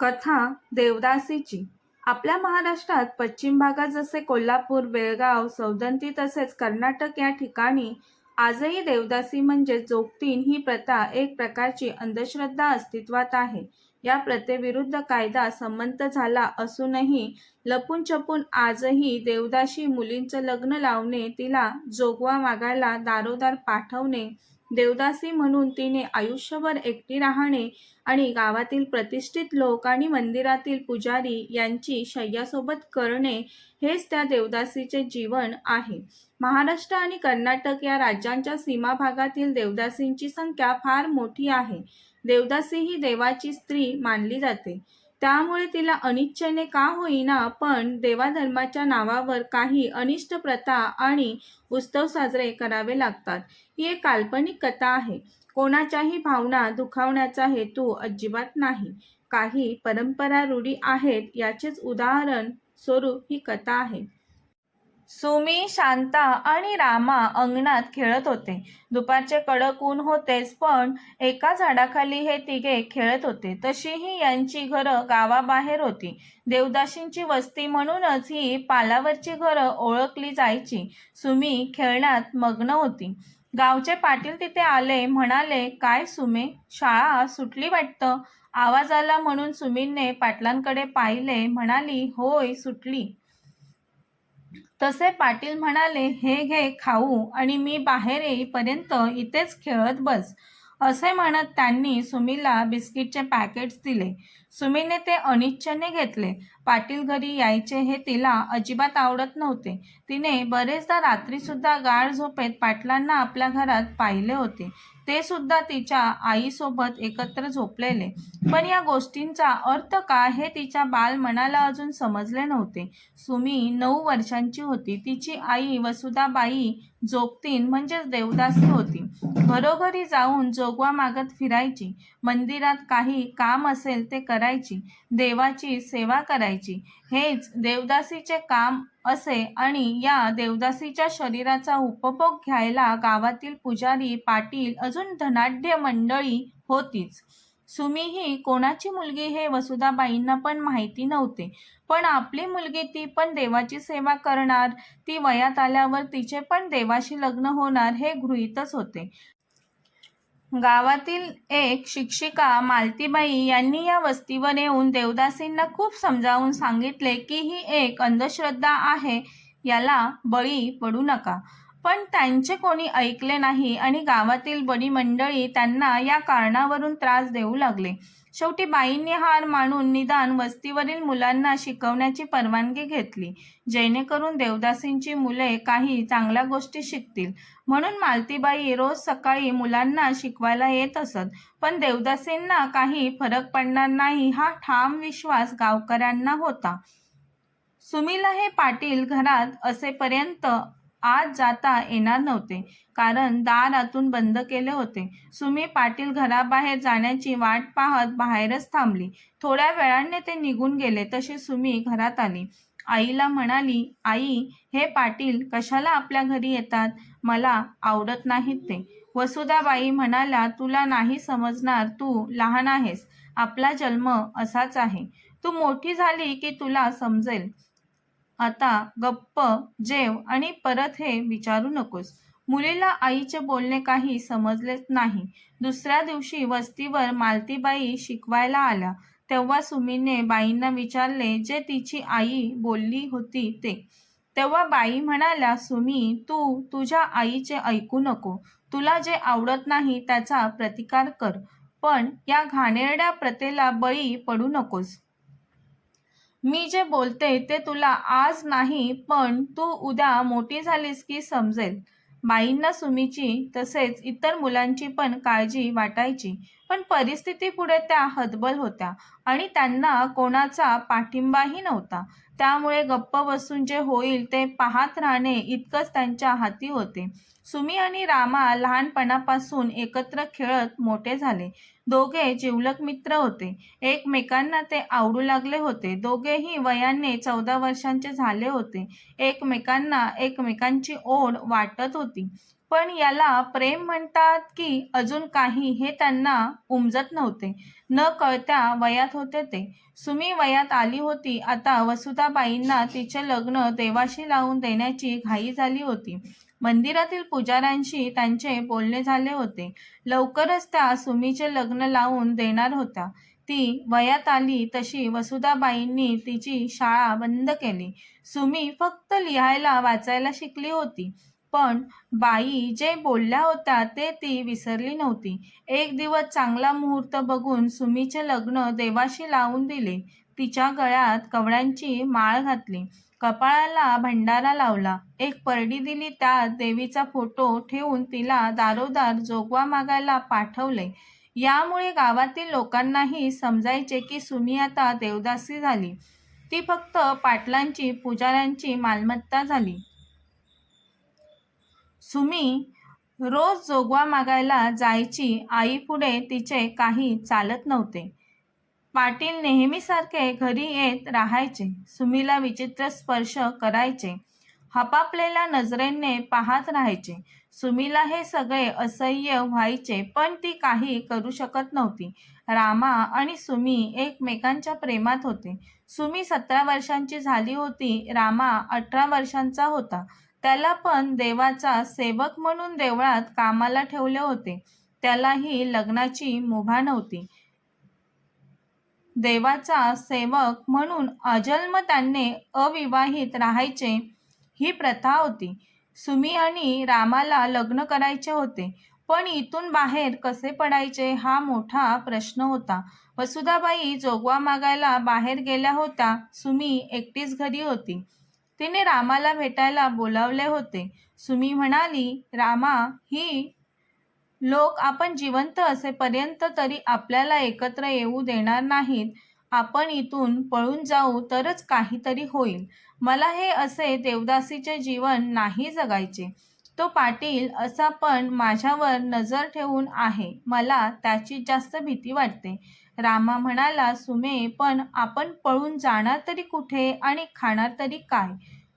कथा देवदासीची. आपल्या महाराष्ट्रात पश्चिम भागात जसे कोल्हापूर बेळगाव सौदंती तसेच कर्नाटक या ठिकाणी आजही देवदासी म्हणजे जोगतीन ही प्रथा एक प्रकारची अंधश्रद्धा अस्तित्वात आहे. या प्रथेविरुद्ध कायदा संमत झाला असूनही लपून छपून आजही देवदाशी मुलींचं लग्न लावणे तिला जोगवा मागायला दारोदार पाठवणे देवदासी म्हणून तिने आयुष्यभर एकटी राहणे आणि गावातील प्रतिष्ठित लोक आणि मंदिरातील पुजारी यांची शय्यासोबत करणे हेच त्या देवदासीचे जीवन आहे. महाराष्ट्र आणि कर्नाटक या राज्यांच्या सीमा भागातील देवदासींची संख्या फार मोठी आहे. देवदासी ही देवाची स्त्री मानली जाते. त्यामुळे तिला अनिच्छेने का होईना पण देवाधर्माच्या नावावर काही अनिष्ट प्रथा आणि उत्सव साजरे करावे लागतात. ही एक काल्पनिक कथा आहे. कोणाच्याही भावना दुखावण्याचा हेतू अजिबात नाही. काही परंपरा रूढी आहेत याचेच उदाहरण स्वरूप ही कथा आहे. सुमी शांता आणि रामा अंगणात खेळत होते. दुपारचे कडक ऊन होतेच पण एका झाडाखाली हे तिघे खेळत होते. तशीही यांची घरं गावाबाहेर होती. देवदाशींची वस्ती म्हणूनच ही पालावरची घरं ओळखली जायची. सुमी खेळण्यात मग्न होती. गावचे पाटील तिथे आले म्हणाले काय सुमे शाळा सुटली वाटतं? आवाज आला म्हणून सुमीने पाटलांकडे पाहिले म्हणाली होय सुटली. तसे पाटील म्हणाले हे घे खाऊ आणि मी बाहेर येईपर्यंत इथेच खेळत बस असे म्हणत त्यांनी सुमीला बिस्किटचे पॅकेट्स दिले. सुमीने ते अनिच्छेने घेतले. पाटील घरी यायचे हे तिला अजिबात आवडत नव्हते. तिने बरेचदा रात्रीसुद्धा गाढ झोपेत पाटलांना आपल्या घरात पाहिले होते. ते सुद्धा तिच्या आईसोबत एकत्र झोपलेले. पण या गोष्टींचा अर्थ काय हे तिच्या बाल मनाला अजून समजले नव्हते. सुमी नऊ वर्षांची होती. तिची आई वसुधाबाई जोगतीन म्हणजेच देवदासी होती. घरोघरी जाऊन जोगवा मागत फिरायची. मंदिरात काही काम असेल ते कर करायची देवाची सेवा करायची. हेच देवदासीचे काम असे आणि या देवदासीच्या शरीराचा उपभोग घ्यायला गावातील पुजारी पाटील अजून धनाढ्य मंडळी होतीच. सुमी ही कोणाची मुलगी हे वसुधाबाईंना पण माहिती नव्हते. पण आपली मुलगी ती पण देवाची सेवा करणार ती वयात आल्यावर तिचे पण देवाशी लग्न होणार हे गृहीतच होते. गावातील एक शिक्षिका मालतीबाई यांनी या वस्तीवर येऊन देवदासींना खूप समजावून सांगितले की ही एक अंधश्रद्धा आहे याला बळी पडू नका. पण त्यांचे कोणी ऐकले नाही आणि गावातील बडी मंडळी त्यांना या कारणावरून त्रास देऊ लागले. शेवटी बाईंनी हार मानून निदान वस्तीवरील मुलांना शिकवण्याची परवानगी घेतली. जेणेकरून देवदासींची मुले काही चांगल्या गोष्टी शिकतील. म्हणून मालतीबाई रोज सकाळी मुलांना शिकवायला येत असत. पण देवदासींना काही फरक पडणार नाही हा ठाम विश्वास गावकऱ्यांना होता. सुमिला हे पाटील घरात असेपर्यंत आत जाता येणार नव्हते. कारण दार आतून बंद केले होते. सुमी पाटील घराबाहेर जाण्याची वाट पाहत बाहेरच थांबली. थोड्या वेळाने ते निघून गेले तशी सुमी घरात आली. आईला म्हणाली आई हे पाटील कशाला आपल्या घरी येतात? मला आवडत नाहीत ते. वसुधाबाई म्हणाल्या तुला नाही समजणार तू लहान आहेस. आपला जन्म असाच आहे. तू मोठी झाली की तुला समजेल. आता गप्प जेव आणि परत हे विचारू नकोस. मुलीला आईचे बोलणे काही समजलेच नाही. दुसऱ्या दिवशी वस्तीवर मालतीबाई शिकवायला आल्या. तेव्हा सुमीने बाईंना विचारले जे तिची आई बोलली होती ते. तेव्हा बाई म्हणाल्या सुमी तू तुझ्या आईचे ऐकू नको. तुला जे आवडत नाही त्याचा प्रतिकार कर. पण या घाणेरड्या प्रथेला बळी पडू नकोस. मी जे बोलते ते तुला आज नाही पण तू उद्या मोठी झालीस की समजेल. बाईंना सुमीची तसेच इतर मुलांची पण काळजी वाटायची. पण परिस्थिती पुढे त्या हतबल होत्या आणि त्यांना कोणाचा पाठिंबाही नव्हता. त्यामुळे गप्प बसून जे होईल ते पाहत राहणे इतकंच त्यांच्या हाती होते. सुमी आणि रामा लहानपणापासून एकत्र खेळत मोठे झाले. दोघे जिवलक मित्र होते. एकमेकांना ते आवडू लागले होते. दोघेही वयाने चौदा वर्षांचे झाले होते. एकमेकांना एकमेकांची ओढ वाटत होती. पण याला प्रेम म्हणतात की अजून काही हे त्यांना उमजत नव्हते. न कळत्या वयात होते ते. सुमी वयात आली होती. आता वसुधाबाईंना तिचे लग्न देवाशी लावून देण्याची घाई झाली होती. मंदिरातील पुजाऱ्यांशी त्यांचे बोलणे झाले होते. लवकरच त्या सुमीचे लग्न लावून देणार होत्या. ती वयात आली तशी वसुधाबाईंनी तिची शाळा बंद केली. सुमी फक्त लिहायला वाचायला शिकली होती. पण बाई जे बोलल्या होत्या ते ती विसरली नव्हती. एक दिवस चांगला मुहूर्त बघून सुमीचे लग्न देवाशी लावून दिले. तिच्या गळ्यात कवड्यांची माळ घातली. कपाळाला भंडारा लावला. एक परडी दिली त्यात देवीचा फोटो ठेवून तिला दारोदार जोगवा मागायला पाठवले. यामुळे गावातील लोकांनाही समजायचे की सुमी आता देवदासी झाली. ती फक्त पाटलांची पुजाऱ्यांची मालमत्ता झाली. सुमी रोज जोगवा मागायला जायची आईपुढे तिचे काही चालत नव्हते. पाटील नेहमीसारखे घरी येत राहायचे. सुमीला विचित्र स्पर्श करायचे. हपापलेल्या नजरेने पाहत राहायचे. सुमीला हे सगळे असह्य व्हायचे पण ती काही करू शकत नव्हती. रामा आणि सुमी एकमेकांच्या प्रेमात होते. सुमी सतरा वर्षांची झाली होती रामा अठरा वर्षांचा होता. त्याला पण देवाचा सेवक म्हणून देवळात कामाला ठेवले होते. त्यालाही लग्नाची मुभा नव्हती. देवाचा सेवक म्हणून अजन्म त्यांनी अविवाहित राहायचे ही प्रथा होती. सुमी आणि रामाला लग्न करायचे होते. पण इथून बाहेर कसे पडायचे हा मोठा प्रश्न होता. वसुधाबाई जोगवा मागायला बाहेर गेल्या होत्या. सुमी एकटीच घरी होती. तिने रामाला भेटायला बोलावले होते. सुमी म्हणाली रामा ही लोक आपण जिवंत असेपर्यंत तरी आपल्याला एकत्र येऊ देणार नाहीत. आपण इथून पळून जाऊ तरच काहीतरी होईल. मला हे असे देवदासीचे जीवन नाही जगायचे. तो पाटील असा पण माझ्यावर नजर ठेवून आहे. मला त्याची जास्त भीती वाटते. रामा म्हणाला सुमे पण आपण पळून जाणार तरी कुठे आणि खाणार तरी काय?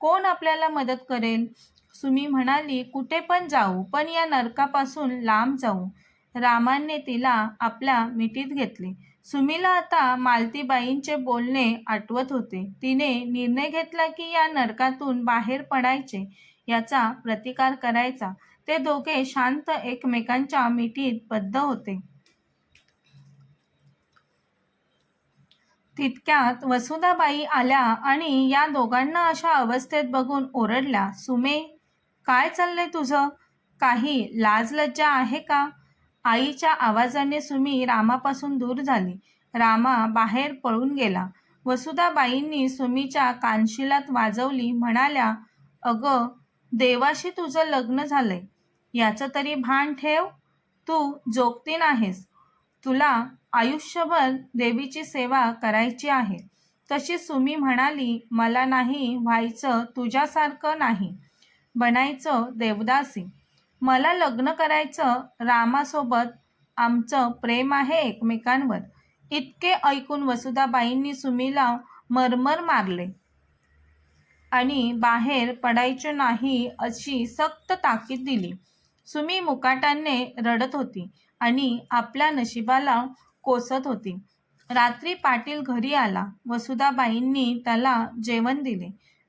कोण आपल्याला मदत करेल? सुमी म्हणाली कुठे पण जाऊ पण या नरकापासून लांब जाऊ. रामाने तिला आपल्या मिठीत घेतले. सुमीला आता मालतीबाईंचे बोलणे आठवत होते. तिने निर्णय घेतला की या नरकातून बाहेर पडायचे. याचा प्रतिकार करायचा. ते दोघे शांत एकमेकांच्या मिठीत बद्ध होते. तितक्यात वसुधाबाई आल्या आणि या दोघांना अशा अवस्थेत बघून ओरडल्या सुमे काय चाललंय तुझं? काही लाज लज्जा आहे का? आईच्या आवाजाने सुमी रामापासून दूर झाली. रामा बाहेर पळून गेला. वसुधाबाईंनी सुमीच्या कानशिलात वाजवली म्हणाल्या अगं देवाशी तुझं लग्न झालंय. याचं तरी भान ठेव. तू जोगती आहेस तुला आयुष्यभर देवीची सेवा करायची आहे. तशी सुमी म्हणाली मला नाही व्हायचं तुझ्यासारखं नाही. बनायचं देवदासी. मला लग्न करायचं रामासोबत. आमचं प्रेम आहे एकमेकांवर. इतके ऐकून वसुधाबाईंनी सुमीला मरमर मारले. आणि बाहेर पडायचे नाही अशी सक्त ताकीद दिली. सुमी मुकाटाने रडत होती आणि आपल्या नशिबाला कोसत होती. रात्री पाटील घरी आला. वसुधाबाईंनी त्याला जेवण दिले.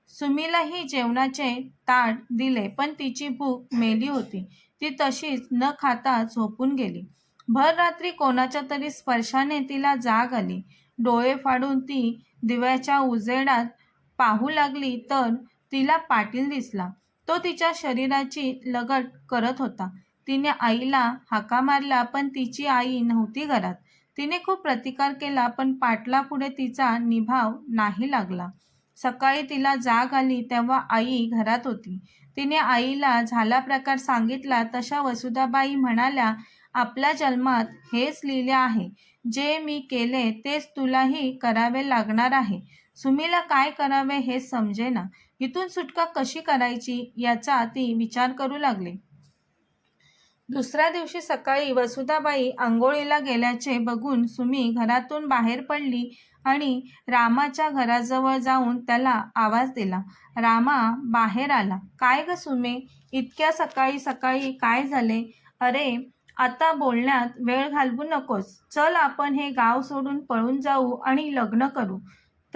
सुमीलाही जेवणाचे ताट दिले पण तिची भूक मेली होती. ती तशीच न खाता झोपून गेली. भर रात्री कोणाच्या तरी स्पर्शाने तिला जाग आली. डोळे फाडून ती दिव्याच्या उजेडात पाहू लागली तर तिला पाटील दिसला. तो तिच्या शरीराची लगट करत होता. तिने आईला हाका मारला पण तिची आई नव्हती घरात. तिने खूप प्रतिकार केला पण पाटलापुढे तिचा निभाव नाही लागला. सकाळी तिला जाग आली तेव्हा आई घरात होती. तिने आईला झाला प्रकार सांगितला तशा वसुधाबाई म्हणाल्या आपल्या जन्मात हेच लिहिले आहे. जे मी केले तेच तुलाही करावे लागणार आहे. सुमीला काय करावे हे समजेना. इथून सुटका कशी करायची याचा ती विचार करू लागली. दुसऱ्या दिवशी सकाळी वसुधाबाई आंघोळीला गेल्याचे बघून सुमी घरातून बाहेर पडली आणि रामाच्या घराजवळ जाऊन त्याला आवाज दिला. रामा बाहेर आला. काय ग सुमे? इतक्या सकाळी सकाळी काय झाले? अरे आता बोलण्यात वेळ घालवू नकोस. चल आपण हे गाव सोडून पळून जाऊ आणि लग्न करू.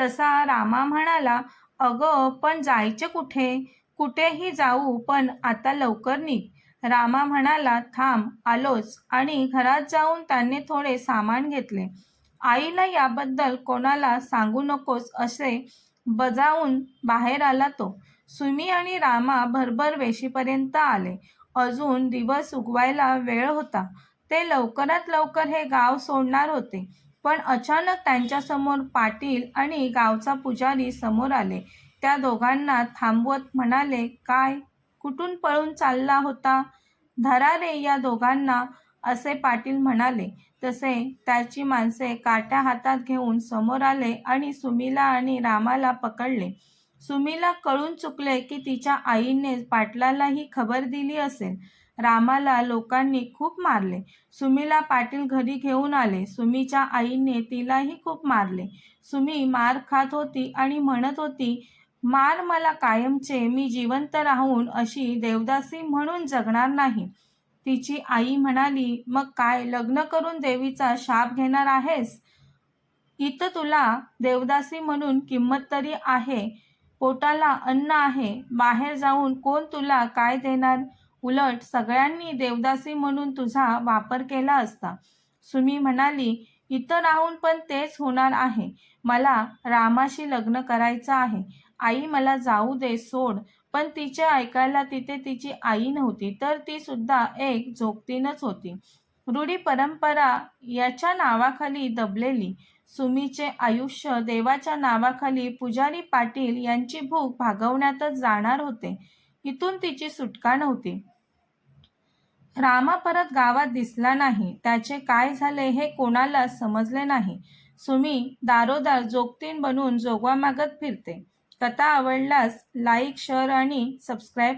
तसा रामा म्हणाला अगं पण जायचे कुठे? कुठेही जाऊ पण आता लवकर निघ. रामा म्हणाला थांब आलोच. आणि घरात जाऊन त्याने थोडे सामान घेतले. आईला याबद्दल कोणाला सांगू नकोस असे बजावून बाहेर आला तो. सुमी आणि रामा भरभर वेशीपर्यंत आले. अजून दिवस उगवायला वेळ होता. ते लवकरात लवकर हे गाव सोडणार होते. पण अचानक त्यांच्यासमोर पाटील आणि गावचा पुजारी समोर आले. त्या दोघांना थांबवत म्हणाले काय? कुठून पळून चालला होता? धरा रे या दोघांना असे पाटील म्हणाले. तसे त्याची माणसे काट्या हातात घेऊन समोर आले आणि सुमीला आणि रामाला पकडले. सुमीला कळून चुकले की तिच्या आईने पाटलाला ही खबर दिली असेल. रामाला लोकांनी खूप मारले. सुमीला पाटील घरी घेऊन आले. सुमीच्या आईने तिलाही खूप मारले. सुमी मार खात होती आणि म्हणत होती मार मला कायमचे मी जिवंत राहून अशी देवदासी म्हणून जगणार नाही. तिची आई म्हणाली मग काय लग्न करून देवीचा शाप घेणार आहेस? इथं तुला देवदासी म्हणून किंमत तरी आहे. पोटाला अन्न आहे. बाहेर जाऊन कोण तुला काय देणार? उलट सगळ्यांनी देवदासी म्हणून तुझा वापर केला असता. सुमी म्हणाली इथं राहून पण तेच होणार आहे. मला रामाशी लग्न करायचं आहे. आई मला जाऊ दे सोड. पण तिचे ऐकायला तिथे तिची आई नव्हती तर ती सुद्धा एक झोपतीनच होती. रूढी परंपरा याच्या नावाखाली दबलेली. सुमीचे आयुष्य देवाच्या नावाखाली पुजारी पाटील यांची भूक भागवण्यातच जाणार होते. इथून तिची सुटका नव्हती. रामा परत गावात दिसला नाही. त्याचे काय झाले हे कोणाला समजले नाही. सुमी दारोदार जोगतीन बनून जोगवा मागत फिरते. कथा आवडल्यास लाईक शेअर आणि सबस्क्राईब